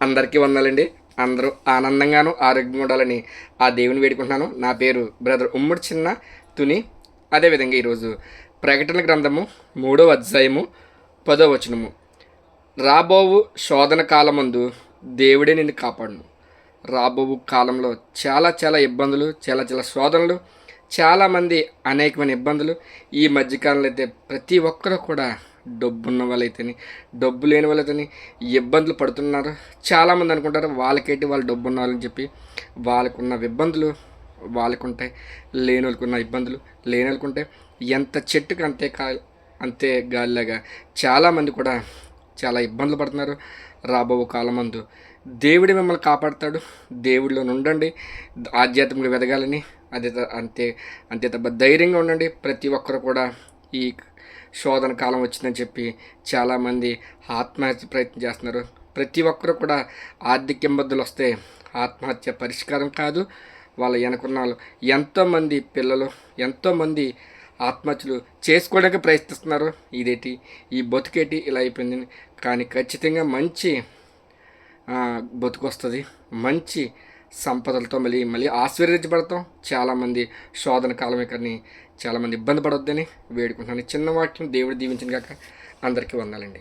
అందరికీ వందాలండి. అందరూ ఆనందంగాను ఆరోగ్యంగా ఉండాలని ఆ దేవుని వేడుకుంటున్నాను. నా పేరు బ్రదర్ ఉమ్మడి చిన్న తుని. అదేవిధంగా ఈరోజు ప్రకటన గ్రంథము మూడో అధ్యాయము పదో వచనము. రాబోవు శోధన కాలమందు దేవుడే నిన్ను కాపాడును. రాబోవు కాలంలో చాలా చాలా ఇబ్బందులు చాలా చాలా శోధనలు చాలామంది అనేకమైన ఇబ్బందులు ఈ మధ్యకాలంలో అయితే ప్రతి ఒక్కరు కూడా డబ్బున్న వాళ్ళైతేనే డబ్బు లేని వాళ్ళైతేనే ఇబ్బందులు పడుతున్నారు. చాలామంది అనుకుంటారు వాళ్ళకేంటి వాళ్ళు డబ్బు ఉన్నారని వాళ్ళని చెప్పి వాళ్ళకున్న ఇబ్బందులు వాళ్ళకుంటాయి లేని వాళ్ళకున్న ఇబ్బందులు లేని వాళ్ళకుంటాయి ఎంత చెట్టుకు అంతే కా అంతే గాలిలాగా చాలామంది కూడా చాలా ఇబ్బందులు పడుతున్నారు రాబో కాలమందు. దేవుడి మిమ్మల్ని కాపాడుతాడు. దేవుడిలో ఉండండి ఆధ్యాత్మిక ఎదగాలని అదే అంతే అంతే తప్ప ధైర్యంగా ఉండండి. ప్రతి ఒక్కరు కూడా ఈ శోధన కాలం వచ్చిందని చెప్పి చాలామంది ఆత్మహత్య ప్రయత్నం చేస్తున్నారు. ప్రతి ఒక్కరు కూడా ఆర్థిక ఇబ్బందులు వస్తే ఆత్మహత్య పరిష్కారం కాదు. వాళ్ళ వెనకున్న వాళ్ళు ఎంతోమంది పిల్లలు ఎంతోమంది ఆత్మహత్యలు చేసుకోవడానికి ప్రయత్నిస్తున్నారు. ఇదేటి? ఈ బతుకేటి? ఇలా అయిపోయింది. కానీ ఖచ్చితంగా మంచి బతుకు వస్తుంది. మంచి సంపదలతో మళ్ళీ మళ్ళీ ఆశీర్వదించబడతాం. చాలామంది శోధన కాలమే ఇక్కడిని చాలామంది ఇబ్బంది పడొద్దని వేడుకుంటున్నాను. చిన్న వాక్యం దేవుడు దీవించిన కాక అందరికీ వందాలండి.